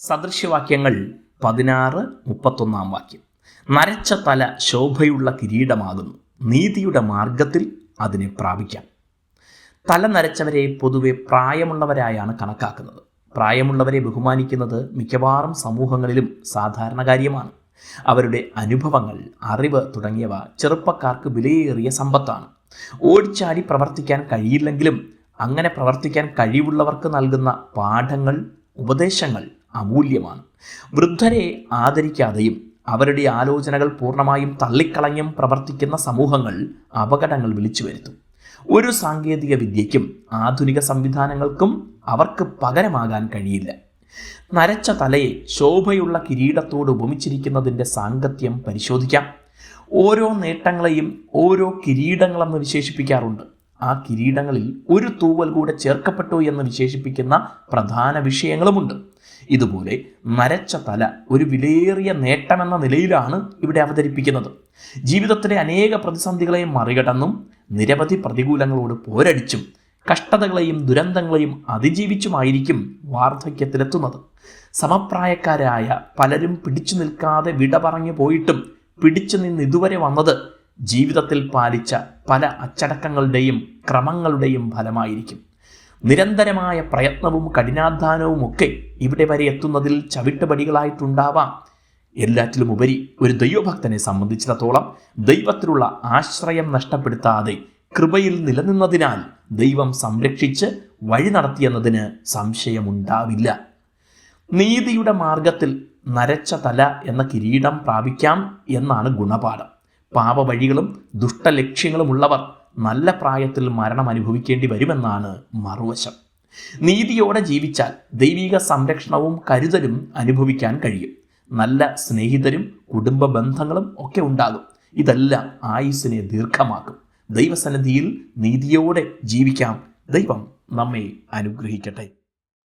സദൃശ്യവാക്യങ്ങൾ പതിനാറ് മുപ്പത്തൊന്നാം വാക്യം. നരച്ച തല ശോഭയുള്ള കിരീടമാകുന്നു. നീതിയുടെ മാർഗത്തിൽ അതിനെ പ്രാപിക്കാം. തല നരച്ചവരെ പൊതുവെ പ്രായമുള്ളവരായാണ് കണക്കാക്കുന്നത്. പ്രായമുള്ളവരെ ബഹുമാനിക്കുന്നത് മിക്കവാറും സമൂഹങ്ങളിലും സാധാരണ കാര്യമാണ്. അവരുടെ അനുഭവങ്ങൾ അറിവ് തുടങ്ങിയവ ചെറുപ്പക്കാർക്ക് വിലയേറിയ സമ്പത്താണ്. ഓടിച്ചാടി പ്രവർത്തിക്കാൻ കഴിയില്ലെങ്കിലും അങ്ങനെ പ്രവർത്തിക്കാൻ കഴിവുള്ളവർക്ക് നൽകുന്ന പാഠങ്ങൾ ഉപദേശങ്ങൾ അമൂല്യമാണ്. വൃദ്ധരെ ആദരിക്കാതെയും അവരുടെ ആലോചനകൾ പൂർണമായും തള്ളിക്കളഞ്ഞും പ്രവർത്തിക്കുന്ന സമൂഹങ്ങൾ അപകടങ്ങൾ വിളിച്ചു വരുത്തും. ഒരു സാങ്കേതിക വിദ്യയ്ക്കും ആധുനിക സംവിധാനങ്ങൾക്കും അവർക്ക് പകരമാകാൻ കഴിയില്ല. നരച്ച തലയെ ശോഭയുള്ള കിരീടത്തോട് ഉപമിച്ചിരിക്കുന്നതിന്റെ സാങ്കത്യം പരിശോധിക്കാം. ഓരോ നേട്ടങ്ങളെയും ഓരോ കിരീടങ്ങളെന്ന് വിശേഷിപ്പിക്കാറുണ്ട്. ആ കിരീടങ്ങളിൽ ഒരു തൂവൽ കൂടെ ചേർക്കപ്പെട്ടു എന്ന് വിശേഷിപ്പിക്കുന്ന പ്രധാന വിഷയങ്ങളുമുണ്ട്. ഇതുപോലെ നരച്ച തല ഒരു വിലയേറിയ നേട്ടമെന്ന നിലയിലാണ് ഇവിടെ അവതരിപ്പിക്കുന്നത്. ജീവിതത്തിലെ അനേക പ്രതിസന്ധികളെ മറികടന്നും നിരവധി പ്രതികൂലങ്ങളോട് പോരടിച്ചും കഷ്ടതകളെയും ദുരന്തങ്ങളെയും അതിജീവിച്ചുമായിരിക്കും വാർദ്ധക്യത്തിലെത്തുന്നത്. സമപ്രായക്കാരായ പലരും പിടിച്ചു നിൽക്കാതെ വിട പറഞ്ഞു പോയിട്ടും പിടിച്ചു നിന്ന് ഇതുവരെ വന്നത് ജീവിതത്തിൽ പാലിച്ച പല അച്ചടക്കങ്ങളുടെയും ക്രമങ്ങളുടെയും ഫലമായിരിക്കും. നിരന്തരമായ പ്രയത്നവും കഠിനാധ്വാനവും ഒക്കെ ഇവിടെ വരെ എത്തുന്നതിൽ ചവിട്ടുപടികളായിട്ടുണ്ടാവാം. എല്ലാറ്റിലും ഉപരി ഒരു ദൈവഭക്തനെ സംബന്ധിച്ചിടത്തോളം ദൈവത്തിലുള്ള ആശ്രയം നഷ്ടപ്പെടുത്താതെ കൃപയിൽ നിലനിന്നതിനാൽ ദൈവം സംരക്ഷിച്ച് വഴി നടത്തിയെന്നതിന് സംശയമുണ്ടാവില്ല. നീതിയുടെ മാർഗത്തിൽ നരച്ച തല എന്ന കിരീടം പ്രാപിക്കാം എന്നാണ് ഗുണപാഠം. പാപവഴികളും ദുഷ്ടലക്ഷ്യങ്ങളുമുള്ളവർ നല്ല പ്രായത്തിൽ മരണം അനുഭവിക്കേണ്ടി വരുമെന്നാണ് മറുവശം. നീതിയോടെ ജീവിച്ചാൽ ദൈവിക സംരക്ഷണവും കരുതലും അനുഭവിക്കാൻ കഴിയും. നല്ല സ്നേഹിതരും കുടുംബ ബന്ധങ്ങളും ഒക്കെ ഉണ്ടാകും. ഇതെല്ലാം ആയുസ്സിനെ ദീർഘമാക്കും. ദൈവസന്നിധിയിൽ നീതിയോടെ ജീവിക്കാം. ദൈവം നമ്മെ അനുഗ്രഹിക്കട്ടെ.